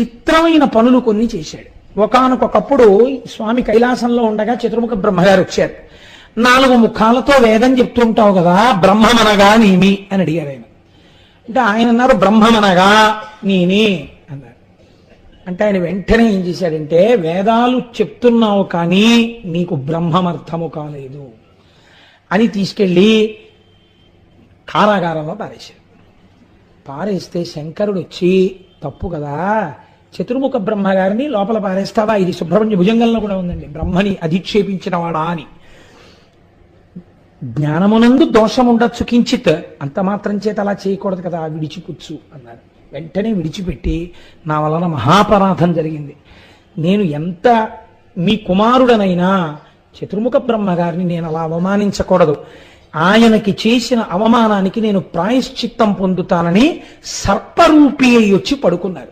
చిత్రమైన పనులు కొన్ని చేశాడు. ఒకానొకప్పుడు స్వామి కైలాసంలో ఉండగా చతుర్ముఖ బ్రహ్మగారు వచ్చారు. నాలుగు ముఖాలతో వేదం చెప్తుంటావు కదా బ్రహ్మమనగా నేమి అని అడిగారు ఆయన. అంటే ఆయన అన్నారు బ్రహ్మమనగా నేనే అన్నారు. అంటే ఆయన వెంటనే ఏం చేశాడంటే వేదాలు చెప్తున్నావు కానీ నీకు బ్రహ్మమర్థము కాలేదు అని తీసుకెళ్ళి కారాగారంలో పారేశారు. పారేస్తే శంకరుడు వచ్చి తప్పు కదా చతుర్ముఖ బ్రహ్మగారిని లోపల పారేస్తావా? ఇది సుబ్రహ్మణ్య భుజంగంలో కూడా ఉందండి. బ్రహ్మని అధిక్షేపించిన వాడా అని. జ్ఞానమునందు దోషం ఉండొచ్చు కించిత్. అంత మాత్రం చేత అలా చేయకూడదు కదా విడిచిపుచ్చు అన్నారు వెంటనే విడిచిపెట్టి నా వలన మహాపరాధం జరిగింది. నేను ఎంత మీ కుమారుడనైనా చతుర్ముఖ బ్రహ్మగారిని నేను అలా అవమానించకూడదు. ఆయనకి చేసిన అవమానానికి నేను ప్రాయశ్చిత్తం పొందుతానని సర్పరూపి అయి వచ్చి పడుకున్నారు.